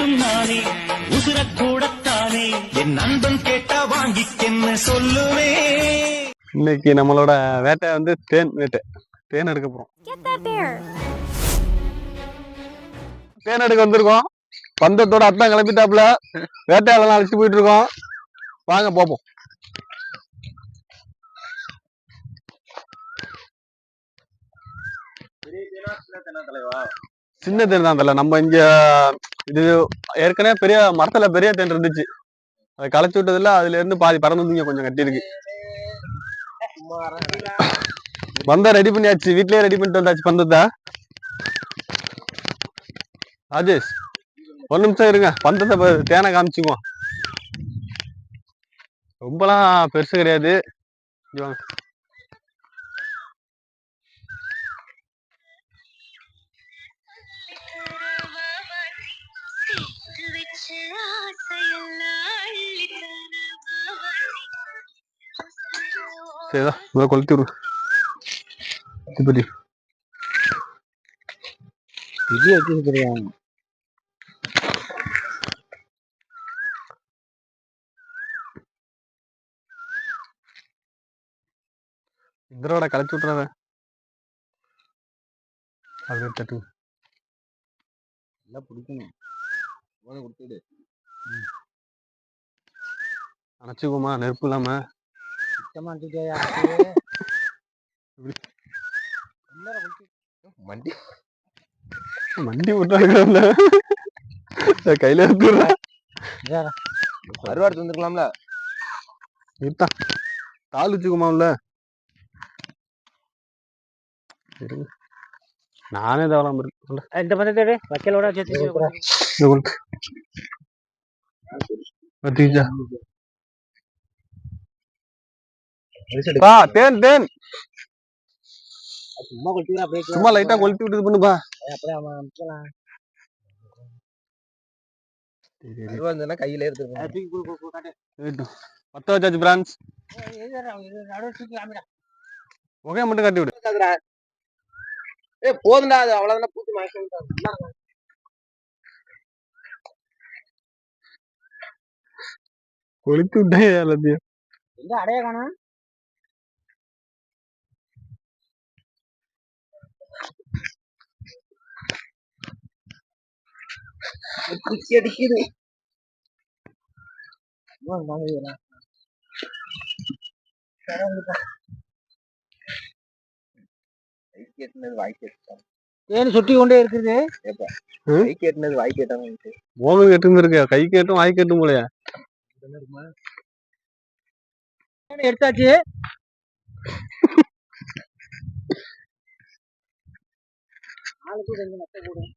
மட்டும் நானே உசுர கூடத்தானே? என் நண்பன் கேட்டா வாங்கிக்கென்னு சொல்லுவேன் இன்னைக்கு நம்மளோட வேட்டை வந்து தேன் வேட்டை. தேன் எடுக்க போறோம். தேன் எடுக்க வந்திருக்கோம். பந்தத்தோட அத்தான் கிளம்பிட்டாப்புல. வேட்டையாளலாம் அழைச்சிட்டு போயிட்டு இருக்கோம் வாங்க போப்போம். சின்ன தேன் தான் தல நம்ம இங்க இது ஏற்கனவே பெரிய மரத்துல பெரிய தேன் இருந்துச்சு. அதை களைச்சு விட்டதுல அதுல இருந்து பாதி பறந்துங்க கொஞ்சம் கட்டியிருக்கு. பந்தம் ரெடி பண்ணியாச்சு. வீட்லயே ரெடி பண்ணிட்டு வந்தாச்சு பந்தத்தை. ராஜேஷ் ஒரு நிமிஷம் இருங்க. பந்தத்தை தேனை காமிச்சுக்குவோம். ரொம்பலாம் பெருசு கிடையாது. சரிதா முதல்ல கொளுத்தி விடு. திருப்பதி விஜய் வச்சிருக்கிறாங்க இந்திரோட களைச்சு விட்டுறத. அப்படியே தட்டு. எல்லாம் பிடிக்கணும். கொடுத்துடு. அணைச்சிக்குமா நெருப்பு இல்லாம. மண்டி வண்டி. விட்டாங்க கையில எடுத்துடுறேன் அறுவாடு தந்துருக்கலாம்ல. இருத்தா தாள் வச்சுக்குமாம்ல. நானே தவறாம இருக்கு இந்த பந்தத்தோட வக்கலோட சேர்த்து பா தேன் தேன். சும்மா கொடுத்துக்கிறா அப்படியே சும்மா லைட்டா கொளுத்தி விட்டு பண்ணுப்பா அப்படியே அவன் அமுக்கலாம் இருபதுனா கையில இருக்கட்டும். பத்த வச்சாச்சு பிரான்ஸ். புகையை மட்டும் காட்டி விடு. ஏ போதும்டா அது அவ்வளவுதான் பூச்சி மாய்க்க கொளுத்தி விட்டேன் எல்லாத்தையும். எங்க அடைய காணோம்? குச்சி அடிக்குது சுட்டி கொண்டே இருக்குது. வாய்க்கு எட்டான் மோகம் கெட்டு இருக்கு கை கேட்டும் வாய் கேட்டும் போலயா. எடுத்தாச்சு. ரெண்டு நட்டை போடும்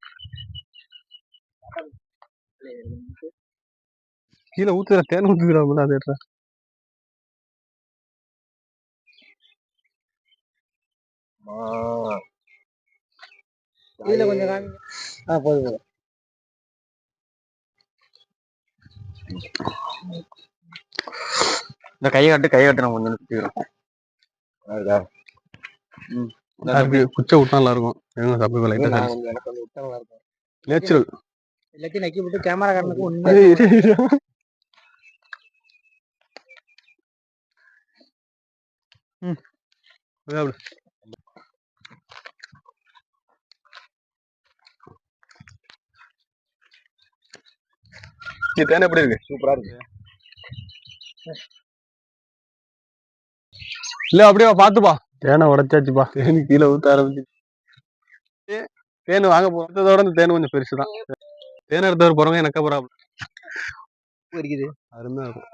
கீழே ஊத்துற தேன் ஊத்துக்கிறாங்க அது எடுறா. இதுல கொஞ்சம் காமி ஆ போதும் போதும். இந்த கையை கட்டு கையை கட்டு நான் கொஞ்சம் நிறுத்திக்கிறோம். அதுக்கு குச்சை விட்டா நல்லா இருக்கும். லைட்டா இருக்கும். நேச்சுரல் எல்லாத்தையும் நக்கி விட்டு கேமரா ஒண்ணு இது தேன் எப்படி இருக்கு? சூப்பரா இருக்கு. இல்ல அப்படியே வா, பாத்துப்பா. தேனை உடைச்சாச்சுப்பா. தேனி கீழே ஊத்த ஆரம்பிச்சு. தேன் வாங்க போறதோட இந்த தேன் கொஞ்சம் பெருசுதான். தேன் எடுத்தவர் போறவங்க எனக்கு ப்ராப்ளம் இருக்குது அருமையா இருக்கும்.